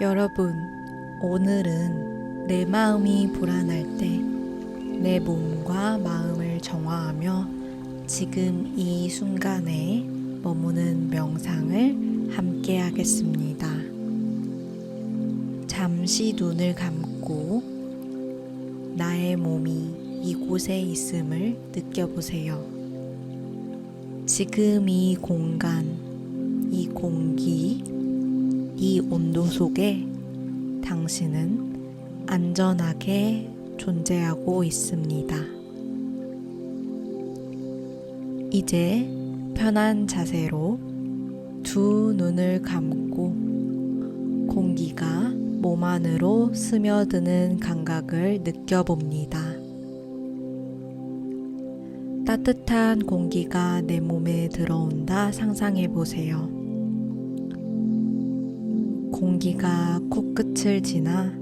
여러분, 오늘은 내 마음이 불안할 때 내 몸과 마음을 정화하며 지금 이 순간에 머무는 명상을 함께 하겠습니다. 잠시 눈을 감고 나의 몸이 이곳에 있음을 느껴보세요. 지금 이 공간, 이 공기, 이 온도 속에 당신은 안전하게 존재하고 있습니다. 이제 편한 자세로 두 눈을 감고 공기가 몸 안으로 스며드는 감각을 느껴봅니다. 따뜻한 공기가 내 몸에 들어온다 상상해 보세요. 공기가 코끝을 지나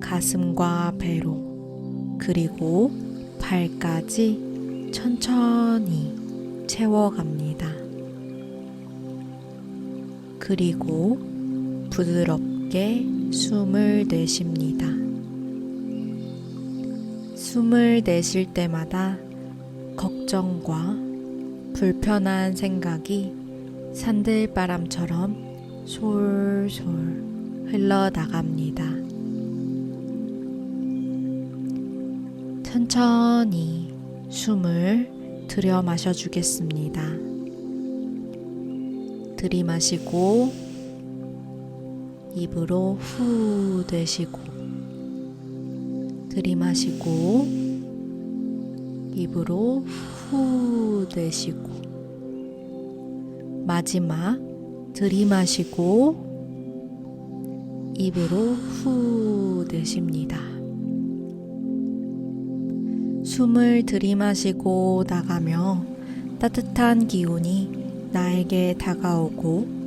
가슴과 배로 그리고 발까지 천천히 채워갑니다. 그리고 부드럽게 숨을 내쉽니다. 숨을 내쉴 때마다 걱정과 불편한 생각이 산들바람처럼 솔솔 흘러나갑니다. 천천히 숨을 들여 마셔 주겠습니다. 들이마시고 입으로 후 내쉬고 들이마시고 입으로 후 내쉬고 마지막 들이마시고 입으로 후 내쉽니다. 숨을 들이마시고 나가며 따뜻한 기운이 나에게 다가오고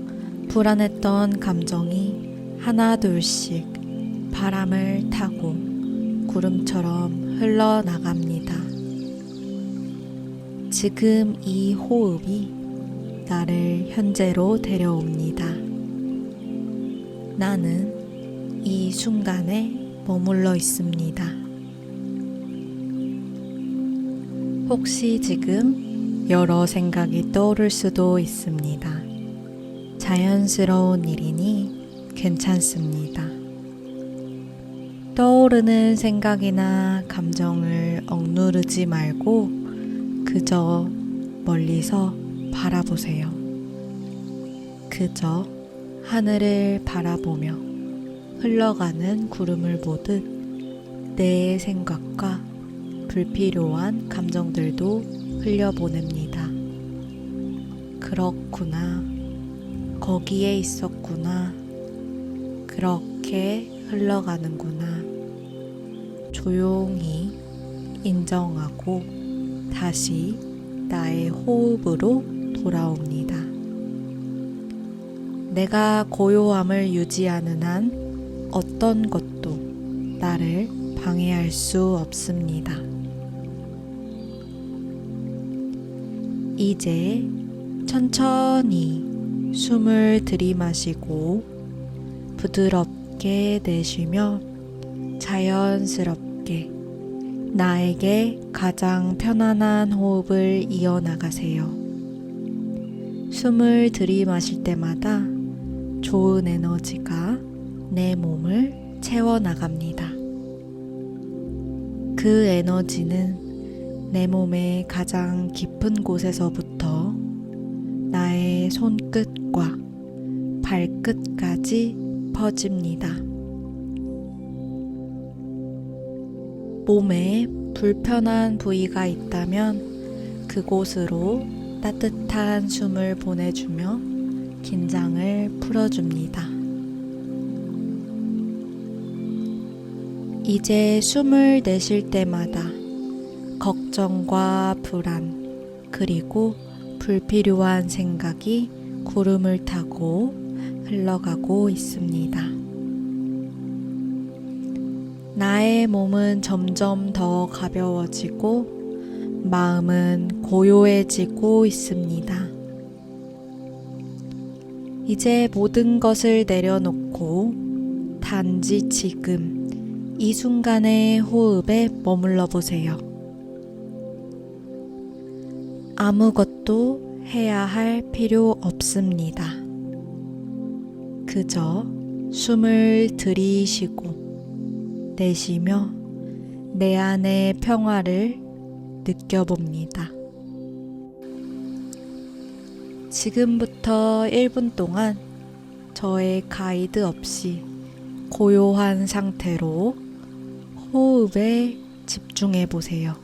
불안했던 감정이 하나 둘씩 바람을 타고 구름처럼 흘러나갑니다. 지금 이 호흡이 나를 현재로 데려옵니다. 나는 이 순간에 머물러 있습니다. 혹시 지금 여러 생각이 떠오를 수도 있습니다. 자연스러운 일이니 괜찮습니다. 떠오르는 생각이나 감정을 억누르지 말고 그저 멀리서 바라보세요. 그저 하늘을 바라보며 흘러가는 구름을 보듯 내 생각과 불필요한 감정들도 흘려보냅니다. 그렇구나. 거기에 있었구나. 그렇게 흘러가는구나. 조용히 인정하고 다시 나의 호흡으로 돌아옵니다. 내가 고요함을 유지하는 한 어떤 것도 나를 방해할 수 없습니다. 이제 천천히 숨을 들이마시고 부드럽게 내쉬며 자연스럽게 나에게 가장 편안한 호흡을 이어나가세요. 숨을 들이마실 때마다 좋은 에너지가 내 몸을 채워나갑니다. 그 에너지는 내 몸의 가장 깊은 곳에서부터 나의 손끝과 발끝까지 퍼집니다. 몸에 불편한 부위가 있다면 그곳으로 따뜻한 숨을 보내주며 긴장을 풀어줍니다. 이제 숨을 내쉴 때마다 걱정과 불안, 그리고 불필요한 생각이 구름을 타고 흘러가고 있습니다. 나의 몸은 점점 더 가벼워지고 마음은 고요해지고 있습니다. 이제 모든 것을 내려놓고 단지 지금 이 순간의 호흡에 머물러 보세요. 아무것도 해야 할 필요 없습니다. 그저 숨을 들이쉬고 내쉬며 내 안의 평화를 느껴봅니다. 지금부터 1분 동안 저의 가이드 없이 고요한 상태로 호흡에 집중해 보세요.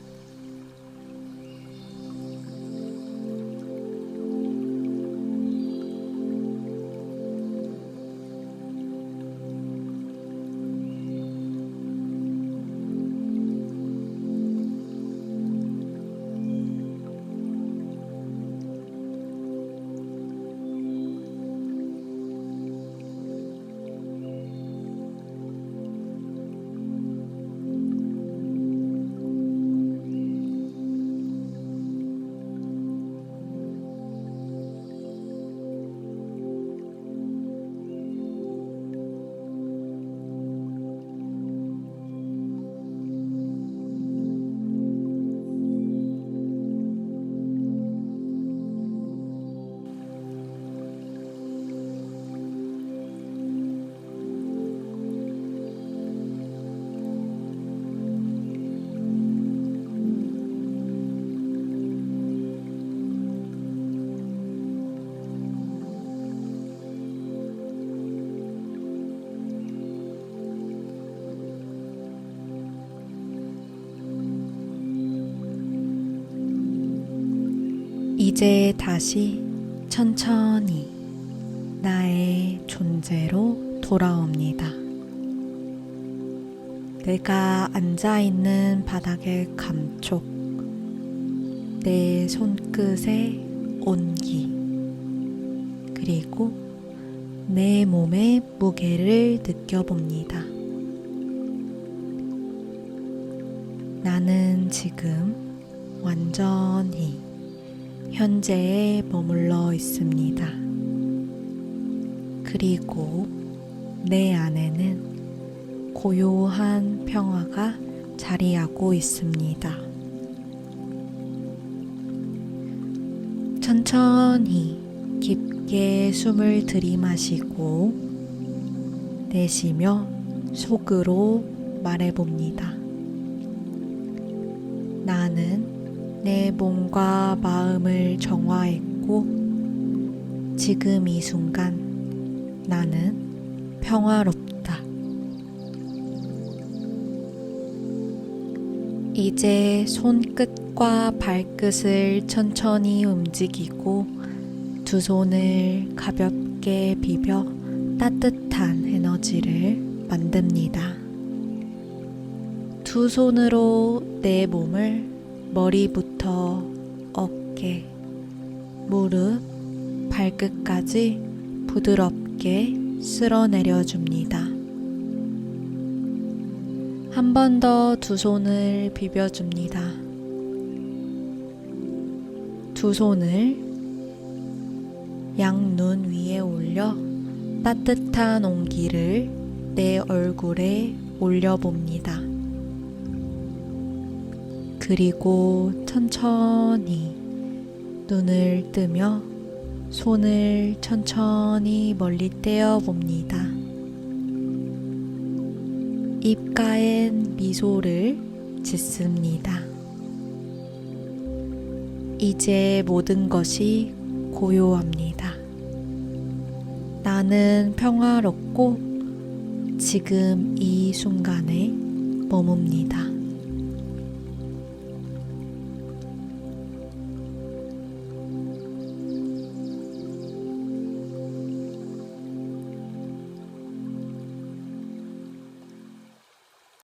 이제 다시 천천히 나의 존재로 돌아옵니다. 내가 앉아 있는 바닥의 감촉, 내 손끝의 온기, 그리고 내 몸의 무게를 느껴봅니다. 나는 지금 완전히 현재에 머물러 있습니다. 그리고 내 안에는 고요한 평화가 자리하고 있습니다. 천천히 깊게 숨을 들이마시고 내쉬며 속으로 말해봅니다. 나는 내 몸과 마음을 정화했고 지금 이 순간 나는 평화롭다. 이제 손끝과 발끝을 천천히 움직이고 두 손을 가볍게 비벼 따뜻한 에너지를 만듭니다. 두 손으로 내 몸을 머리부터 어깨, 무릎, 발끝까지 부드럽게 쓸어내려 줍니다. 한 번 더 두 손을 비벼줍니다. 두 손을 양 눈 위에 올려 따뜻한 온기를 내 얼굴에 올려봅니다. 그리고 천천히 눈을 뜨며 손을 천천히 멀리 떼어 봅니다. 입가엔 미소를 짓습니다. 이제 모든 것이 고요합니다. 나는 평화롭고 지금 이 순간에 머뭅니다.